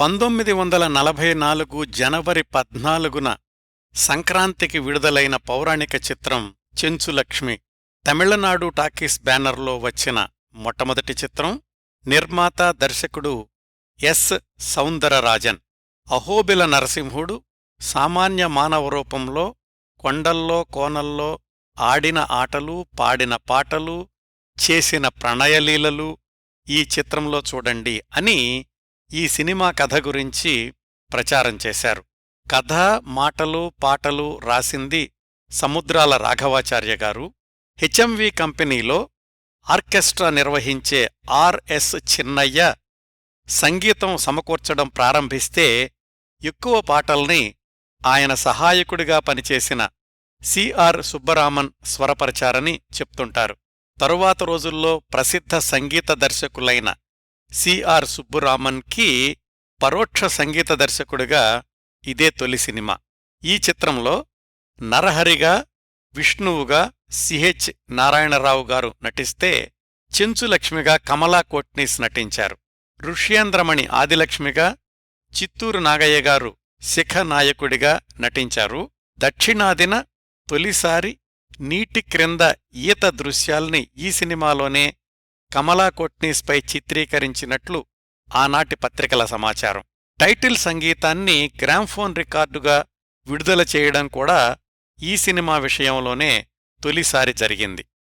పంతొమ్మిది వందల నలభై నాలుగు జనవరి పద్నాలుగున సంక్రాంతికి విడుదలైన పౌరాణిక చిత్రం చెంచులక్ష్మి తమిళనాడు టాకీస్ బ్యానర్లో వచ్చిన మొట్టమొదటి చిత్రం నిర్మాత దర్శకుడు ఎస్. సౌందరరాజన్ అహోబిల నరసింహుడు సామాన్య మానవ రూపంలో కొండల్లో కోనల్లో ఆడిన ఆటలు పాడిన పాటలు చేసిన ప్రణయలీలలు ఈ చిత్రంలో చూడండి అని ఈ సినిమా కథ గురించి ప్రచారం చేశారు. కథ మాటలు పాటలు రాసింది సముద్రాల రాఘవాచార్య గారు. హెచ్ఎంవి కంపెనీలో ఆర్కెస్ట్రా నిర్వహించే ఆర్ఎస్ చిన్నయ్య సంగీతం సమకూర్చడం ప్రారంభిస్తే ఎక్కువ పాటల్ని ఆయన సహాయకుడిగా పనిచేసిన సిఆర్ సుబ్బరామన్ స్వరపరచారని చెప్తుంటారు. తరువాత రోజుల్లో ప్రసిద్ధ సంగీత దర్శకులైన సిఆర్ సుబ్బురామన్కి పరోక్ష సంగీత దర్శకుడిగా ఇదే తొలి సినిమా. ఈ చిత్రంలో నరహరిగా విష్ణువుగా సిహెచ్ నారాయణరావు గారు నటిస్తే చెంచులక్ష్మిగా కమలా కోట్నీస్ నటించారు. ఋష్యేంద్రమణి ఆదిలక్ష్మిగా చిత్తూరు నాగయ్య గారు శిఖ నాయకుడిగా నటించారు. దక్షిణాదిన తొలిసారి నీటి క్రింద ఈత దృశ్యాల్ని ఈ సినిమాలోనే కమలా కోట్నీస్పై చిత్రీకరించినట్లు ఆనాటి పత్రికల సమాచారం. టైటిల్ సంగీతాన్ని గ్రామ్ఫోన్ రికార్డుగా విడుదల చేయడం కూడా ఈ సినిమా విషయంలోనే తొలిసారి జరిగింది.